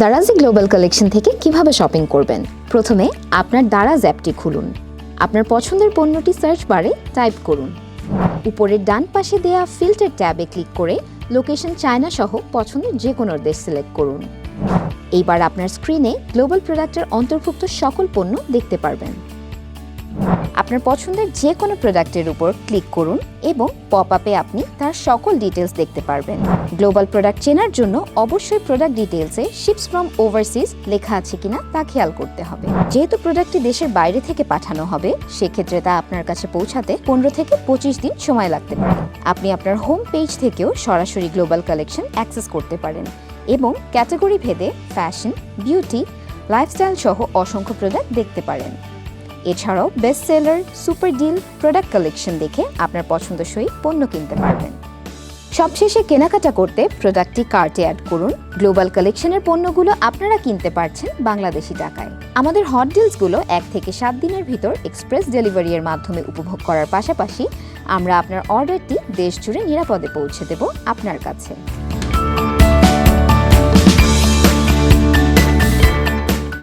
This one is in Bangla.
দারাজি গ্লোবাল কালেকশন থেকে কীভাবে শপিং করবেন? প্রথমে আপনার দারাজ অ্যাপটি খুলুন। আপনার পছন্দের পণ্যটি সার্চ বারে টাইপ করুন। উপরের ডান পাশে দেয়া ফিল্টার ট্যাবে ক্লিক করে লোকেশন চায়না সহ পছন্দের যে কোনো দেশ সিলেক্ট করুন। এইবার আপনার স্ক্রিনে গ্লোবাল প্রোডাক্টের অন্তর্ভুক্ত সকল পণ্য দেখতে পারবেন। আপনার পছন্দের যে কোনো প্রোডাক্টের উপর ক্লিক করুন এবং পপ আপে আপনি তার সকল ডিটেলস দেখতে পারবেন। গ্লোবাল প্রোডাক্ট চেনার জন্য অবশ্যই প্রোডাক্ট ডিটেলসে শিপস ফ্রম ওভারসিজ লেখা আছে কিনা তা খেয়াল করতে হবে। যেহেতু প্রোডাক্টটি দেশের বাইরে থেকে পাঠানো হবে, সেক্ষেত্রে তা আপনার কাছে পৌঁছাতে পনেরো থেকে পঁচিশ দিন সময় লাগতে পারে। আপনি আপনার হোম পেজ থেকেও সরাসরি গ্লোবাল কালেকশন অ্যাক্সেস করতে পারেন এবং ক্যাটাগরি ভেদে ফ্যাশন বিউটি লাইফস্টাইল সহ অসংখ্য প্রোডাক্ট দেখতে পারেন। এছাড়াও best seller super deal product collection দেখে আপনার পছন্দসই পণ্য কিনতে পারবেন। সবশেষে কেনাকাটা করতে প্রোডাক্টটি কার্টে অ্যাড করুন। গ্লোবাল কালেকশনের পণ্যগুলো আপনারা কিনতে পারছেন বাংলাদেশি টাকায়। আমাদের হট ডিলসগুলো এক থেকে সাত দিনের ভিতর এক্সপ্রেস ডেলিভারি এর মাধ্যমে উপভোগ করার পাশাপাশি আমরা আপনার অর্ডারটি দেশ জুড়ে নিরাপদে পৌঁছে দেব আপনার কাছে।